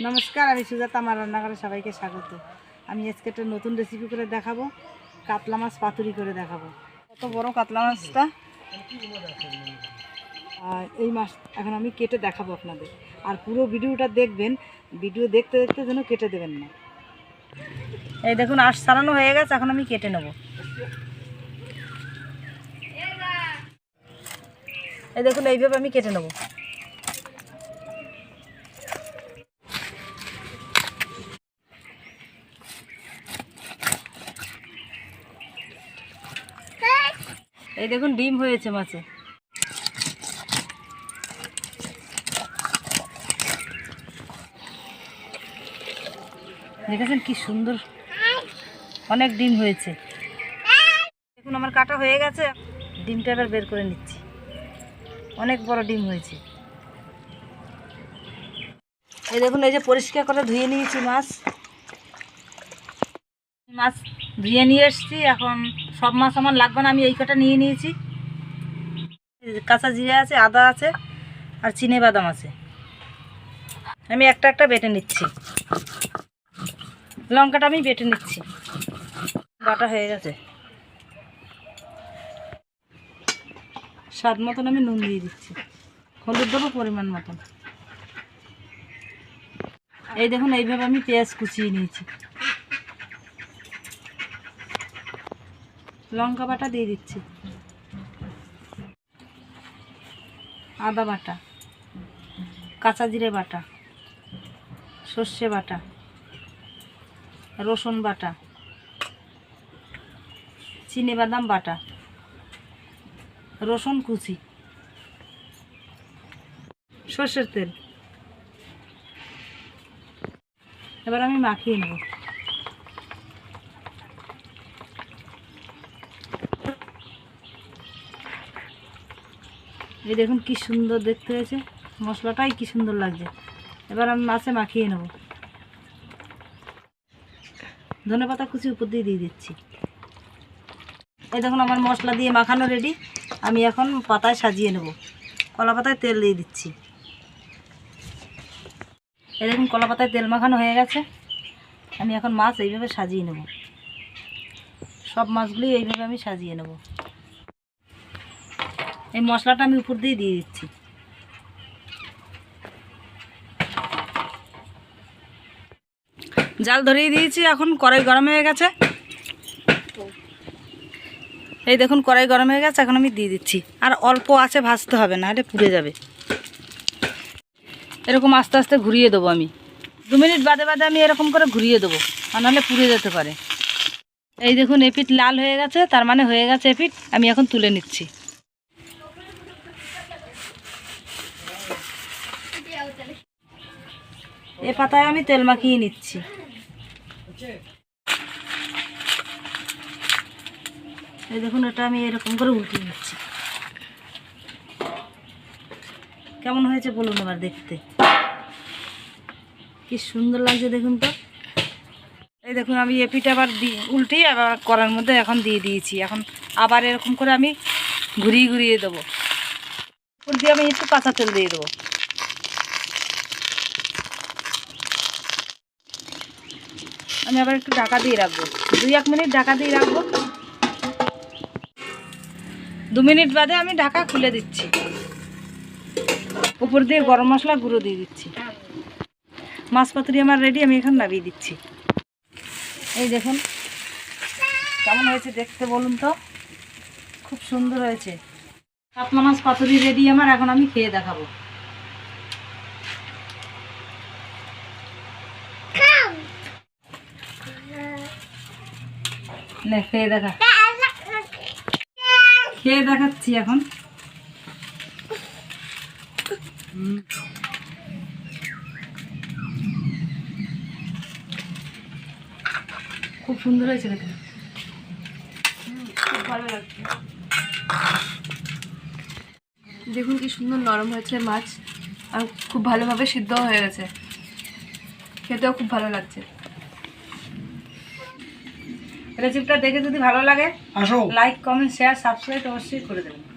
নমস্কার, আমি সুজাতা, আমার রান্নাঘরে সবাইকে স্বাগত। আমি আজকে একটা নতুন রেসিপি করে দেখাবো, কাতলা মাছ পাতুরি করে দেখাবো। কত বড় কাতলা মাছটা? আর এই মাছ এখন আমি কেটে দেখাবো আপনাদের। আর পুরো ভিডিওটা দেখবেন, ভিডিও দেখতে দেখতে যেন কেটে দেবেন না। এই দেখুন, আশ সারানো হয়ে গেছে, এখন আমি কেটে নেব। এই দেখুন, এইভাবে আমি কেটে নেব। এই দেখুন, ডিম হয়েছে মাছে। দেখেছেন কি সুন্দর? অনেক ডিম হয়েছে। দেখুন, আমার কাটা হয়ে গেছে। ডিমটা এবার বের করে নিচ্ছি। অনেক বড় ডিম হয়েছে। এই দেখুন, এই যে পরিষ্কার করে ধুয়ে নিয়েছি মাছ। মাছ ধুয়ে নিয়ে এসছি। এখন সব মাছ আমার লাগবে না, আমি এই কটা নিয়ে নিয়েছি। কাঁচা জিরে আছে, আদা আছে আর চিনে বাদাম আছে। আমি একটা একটা বেটে নিচ্ছি। লঙ্কাটা আমি বেটে নিচ্ছি। বাটা হয়ে গেছে। স্বাদ মতন আমি নুন দিয়ে দিচ্ছি। হলুদ দেবো পরিমাণ মতন। এই দেখুন, এইভাবে আমি পেঁয়াজ কুচিয়ে নিয়েছি। লঙ্কা বাটা দিয়ে দিচ্ছি। আদা বাটা, কাঁচা জিরে বাটা, সর্ষে বাটা, রসুন বাটা, চিনে বাদাম বাটা, রসুন কুচি, সর্ষের তেল। এবার আমি মাখিয়ে নেব। এই দেখুন কি সুন্দর দেখতে হয়েছে। মশলাটাই কি সুন্দর লাগছে। এবার আমি মাছে মাখিয়ে নেব। ধনে পাতা কুচি উপর দিয়ে দিয়ে দিচ্ছি। এই দেখুন আমার মশলা দিয়ে মাখানো রেডি আমি এখন পাতায় সাজিয়ে নেব। কলা পাতায় তেল দিয়ে দিচ্ছি। এই দেখুন কলা পাতায় তেল মাখানো হয়ে গেছে। আমি এখন মাছ এইভাবে সাজিয়ে নেব। সব মাছগুলি এইভাবে আমি সাজিয়ে নেব। এই মশলাটা আমি উপর দিয়ে দিয়ে দিচ্ছি। জাল ধরিয়ে দিয়েছি, এখন কড়াই গরম হয়ে গেছে। এই দেখুন, কড়াই গরম হয়ে গেছে, এখন আমি দিয়ে দিচ্ছি। আর অল্প আছে, ভাজতে হবে না হলে পুড়ে যাবে। এরকম আস্তে আস্তে ঘুরিয়ে দেবো আমি। দু মিনিট বাদে বাদে আমি এরকম করে ঘুরিয়ে দেবো, আর নাহলে পুড়ে যেতে পারে। এই দেখুন এপিট লাল হয়ে গেছে, তার মানে হয়ে গেছে এপিট আমি এখন তুলে নিচ্ছি। এ পাতায় আমি তেল মাখিয়ে নিচ্ছি। এই দেখুন, এটা আমি এরকম করে উল্টিয়ে নিচ্ছি। কেমন হয়েছে বলুন এবার দেখতে। কি সুন্দর লাগছে দেখুন তো। এই দেখুন, আমি এপিটা আবার দিয়ে আবার করার মধ্যে এখন দিয়ে দিয়েছি। এখন আবার এরকম করে আমি ঘুরিয়ে ঘুরিয়ে দেবো। দিয়ে আমি একটু কাঁচা তেল দিয়ে দেবো। আমি আবার একটু ঢাকা দিয়ে রাখব। দুই, এক মিনিট ঢাকা দিয়ে রাখব। দু মিনিট বাদে আমি ঢাকা খুলে দিচ্ছি। উপর দিয়ে গরম মশলা গুঁড়ো দিয়ে দিচ্ছি। মাছ পাতুরি আমার রেডি আমি এখন নামিয়ে দিচ্ছি। এই দেখুন, কেমন হয়েছে দেখতে বলুন তো? খুব সুন্দর হয়েছে। কাতলা মাছ পাতুরি রেডি আমার, এখন আমি খেয়ে দেখাবো। খেয়ে দেখা। খেয়ে দেখাচ্ছি এখন। খুব সুন্দর হয়েছে দেখে খুব ভালো লাগছে। দেখুন কি সুন্দর নরম হয়েছে মাছ, আর খুব ভালোভাবে সিদ্ধ হয়ে গেছে। খেতেও খুব ভালো লাগছে। রেসিপিটা দেখে যদি ভালো লাগে আসো। লাইক কমেন্ট শেয়ার সাবস্ক্রাইব অবশ্যই করে দেবেন।